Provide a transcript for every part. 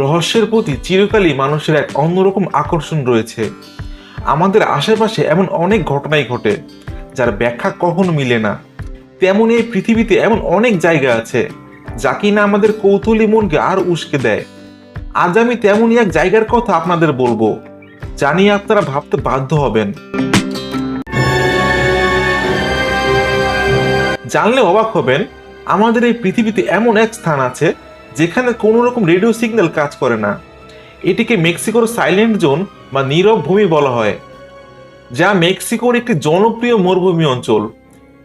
রহস্যের প্রতি চিরকালই মানুষের এক অন্যরকম আকর্ষণ রয়েছে। আমাদের আশেপাশে এমন অনেক ঘটনাই ঘটে, যার ব্যাখ্যা কখনো মিলে না। তেমন এই পৃথিবীতে এমন অনেক জায়গা আছে, যা কিনা আমাদের কৌতূহলী মনকে আর উস্কে দেয়। আজ আমি তেমনই এক জায়গার কথা আপনাদের বলব জানিয়ে আপনারা ভাবতে বাধ্য হবেন। জানলে অবাক হবেন, আমাদের এই পৃথিবীতে এমন এক স্থান আছে যেখানে কোনো রকম রেডিও সিগন্যাল কাজ করে না। এটিকে মেক্সিকোর সাইলেন্ট জোন বা নীরব ভূমি বলা হয়, যা মেক্সিকোর একটি জনপ্রিয় মরুভূমি অঞ্চল।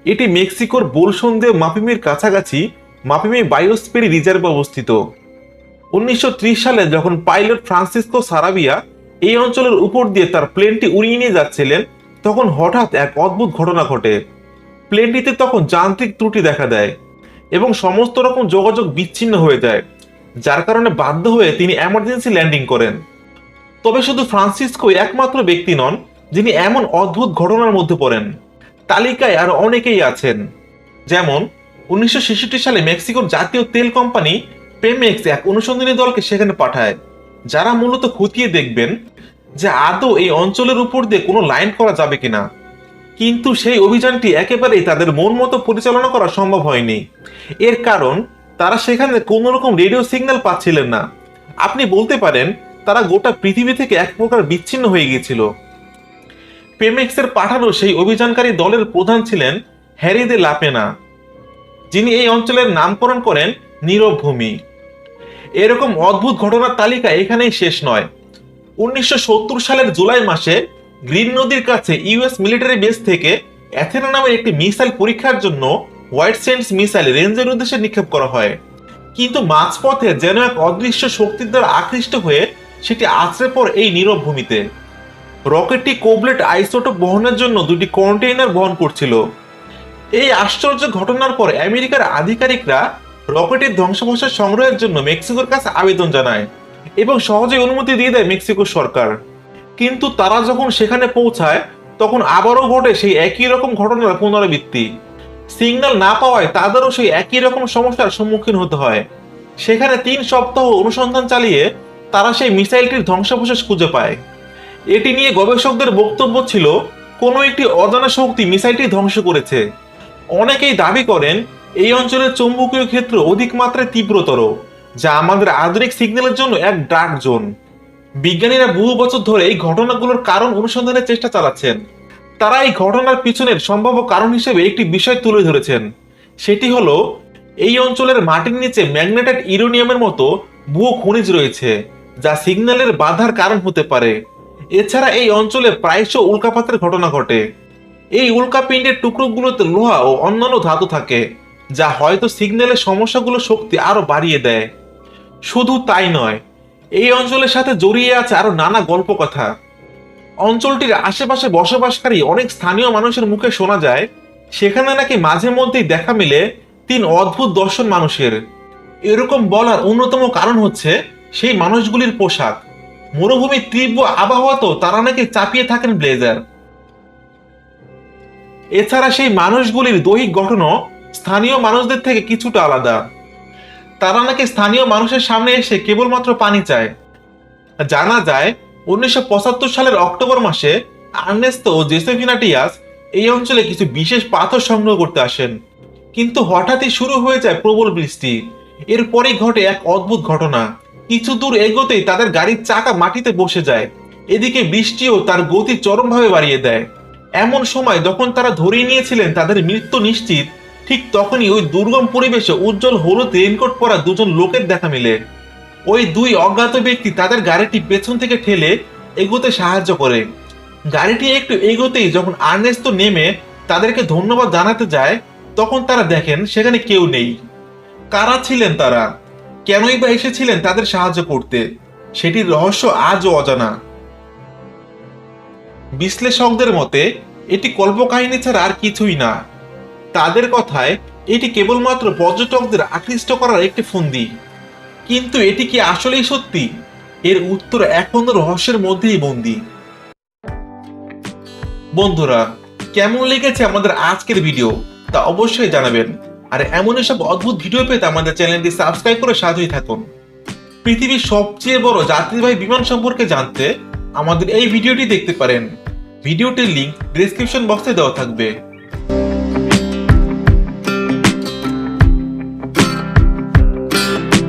এটি মেক্সিকোর বোলসন্দেহ মাপিমির কাছাকাছি মাপিমি বায়োস্পেরি রিজার্ভে অবস্থিত। উনিশশো ত্রিশ সালে যখন পাইলট ফ্রান্সিসকো সারাবিয়া এই অঞ্চলের উপর দিয়ে তার প্লেনটি উড়িয়ে নিয়ে যাচ্ছিলেন, তখন হঠাৎ এক অদ্ভুত ঘটনা ঘটে। প্লেনটিতে তখন যান্ত্রিক ত্রুটি দেখা দেয়। এবং সমস্ত রকম যোগাযোগ বিচ্ছিন্ন হয়ে যায়, যার কারণে বাধ্য হয়ে তিনি এমার্জেন্সি ল্যান্ডিং করেন। তবে শুধু ফ্রান্সিসকো একমাত্র ব্যক্তি নন, যিনি এমন অদ্ভুত ঘটনার মধ্যে পড়েন। তালিকায় আর অনেকেই আছেন। যেমন, উনিশশো ছেষট্টি সালে মেক্সিকোর জাতীয় তেল কোম্পানি পেমেক্স এক অনুসন্ধানী দলকে সেখানে পাঠায়, যারা মূলত খতিয়ে দেখবেন যে আদৌ এই অঞ্চলের উপর দিয়ে কোনো লাইন করা যাবে কিনা। কিন্তু সেই অভিযানটি একেবারেই তাদের মন মতো পরিচালনা করা সম্ভব হয়নি। এর কারণ, তারা সেখানে কোনো রকম রেডিও সিগন্যাল পাচ্ছিলেন না। আপনি বলতে পারেন, তারা গোটা পৃথিবী থেকে এক প্রকার বিচ্ছিন্ন হয়ে গিয়েছিল। পেমেক্সের পাঠানো সেই অভিযানকারী দলের প্রধান ছিলেন হ্যারি দে লাপেনা, যিনি এই অঞ্চলের নামকরণ করেন নীরব ভূমি। এরকম অদ্ভুত ঘটনার তালিকা এখানেই শেষ নয়। উনিশশো সালের জুলাই মাসে গ্রিন নদীর কাছে ইউএস মিলিটারি বেস থেকে অ্যাথেনা নামের একটি মিসাইল পরীক্ষার জন্য হোয়াইট সেন্স মিসাইল রেঞ্জের উদ্দেশ্যে নিক্ষেপ করা হয়। কিন্তু মাঝপথে যেন এক অদৃশ্য শক্তির দ্বারা আকৃষ্ট হয়ে সেটি আছড়ে পড়ে এই নীরব ভূমিতে। রকেটটি কোবলেট আইসোটোপ বহনের জন্য দুটি কন্টেইনার বহন করছিল। এই আশ্চর্য ঘটনার পর আমেরিকার আধিকারিকরা রকেটের ধ্বংসাবশেষ সংগ্রহের জন্য মেক্সিকোর কাছে আবেদন জানায় এবং সহজে অনুমতি দিয়ে দেয় মেক্সিকো সরকার। কিন্তু তারা যখন সেখানে পৌঁছায়, তখন আবারও ঘটে সেই একই রকম ঘটনার পুনরাবৃত্তি। সিগন্যাল না পাওয়ায় তাদেরও সেই একই রকম সমস্যার সম্মুখীন হতে হয়। সেখানে তিন সপ্তাহ অনুসন্ধান চালিয়ে তারা সেই মিসাইলটির ধ্বংসাবশেষ খুঁজে পায়। এটি নিয়ে গবেষকদের বক্তব্য ছিল, কোনো একটি অজানা শক্তি মিসাইলটি ধ্বংস করেছে। অনেকেই দাবি করেন, এই অঞ্চলের চৌম্বকীয় ক্ষেত্র অধিক মাত্রায় তীব্রতর, যা আমাদের আধুনিক সিগন্যালের জন্য এক ডার্ক জোন। বিজ্ঞানীরা বহু বছর ধরে এই ঘটনাগুলোর কারণ অনুসন্ধানের চেষ্টা চালাচ্ছেন। তারা এই ঘটনার পিছনের সম্ভাব্য কারণ হিসেবে একটি বিষয় তুলে ধরেছেন। সেটি হলো, এই অঞ্চলের মাটির নিচে ম্যাগনেটেড ইউরোনিয়ামের মতো বহু খনিজ রয়েছে, যা সিগন্যালের বাধার কারণ হতে পারে। এছাড়া এই অঞ্চলে প্রায়শ উল্কাপাতের ঘটনা ঘটে। এই উল্কাপিণ্ডের টুকরোগুলোতে লোহা ও অন্যান্য ধাতু থাকে, যা হয়তো সিগন্যালের সমস্যাগুলো শক্তি আরও বাড়িয়ে দেয়। শুধু তাই নয় এই অঞ্চলের সাথে জড়িয়ে আছে আরও নানা গল্প কথা অঞ্চলটির আশেপাশে বসবাসকারী অনেক স্থানীয় মানুষের মুখে শোনা যায়, সেখানে নাকি মাঝে মধ্যেই দেখা মিলে তিন অদ্ভুত দর্শন মানুষের। এরকম বলার অন্যতম কারণ হচ্ছে সেই মানুষগুলির পোশাক। মরুভূমির তীব্র আবহাওয়াতেও তারা নাকি চাপিয়ে থাকেন ব্লেজার। এছাড়া সেই মানুষগুলির দৈহিক গঠনও স্থানীয় মানুষদের থেকে কিছুটা আলাদা। তারা নাকি স্থানীয় মানুষের সামনে এসে কেবলমাত্র পানি চায়। জানা যায়, উনিশশো পঁচাত্তর সালের অক্টোবর মাসে আর্নেস্তো জেসেফিনাটিয়াস এই অঞ্চলে কিছু বিশেষ পাথর সংগ্রহ করতে আসেন। কিন্তু হঠাৎই শুরু হয়ে যায় প্রবল বৃষ্টি। এরপরেই ঘটে এক অদ্ভুত ঘটনা। কিছু দূর এগোতেই তাদের গাড়ির চাকা মাটিতে বসে যায়। এদিকে বৃষ্টিও তার গতি চরমভাবে বাড়িয়ে দেয়। এমন সময় যখন তারা ধরেই নিয়েছিলেন তাদের মৃত্যু নিশ্চিত ঠিক তখনই ওই দুর্গম পরিবেশে উজ্জ্বল হলুদ রেনকোট পরা দুজন লোকের দেখা মিলে। ওই দুই অজ্ঞাত ব্যক্তি তাদের গাড়িটি পেছন থেকে ঠেলে এগোতে সাহায্য করে। গাড়িটি একটু এগোতেই যখন আর্নেস্ত নেমে তাদেরকে ধন্যবাদ জানাতে যায়, তখন তারা দেখেন সেখানে কেউ নেই। কারা ছিলেন তারা? কেনই বা এসেছিলেন তাদের সাহায্য করতে? সেটির রহস্য আজও অজানা। বিশ্লেষকদের মতে, এটি কল্পকাহিনী ছাড়া আর কিছুই না। তাদের কথায় এটি কেবলমাত্র পর্যটকদের আকৃষ্ট করার একটি ফন্দি। কিন্তু এটি কি আসলেই সত্যি? এর উত্তর এখনও রহস্যের মধ্যেই বন্দি। বন্ধুরা, কেমন লেগেছে আমাদের আজকের ভিডিও? তা অবশ্যই জানাবেন। আর এমন সব অদ্ভুত ভিডিও পেতে আমাদের চ্যানেলটি সাবস্ক্রাইব করে সাথেই থাকুন। পৃথিবীর সবচেয়ে বড় যাত্রীবাহী বিমান সম্পর্কে জানতে আমাদের এই ভিডিওটি দেখতে পারেন। ভিডিওটির লিঙ্ক ডেসক্রিপশন বক্সে দেওয়া থাকবে।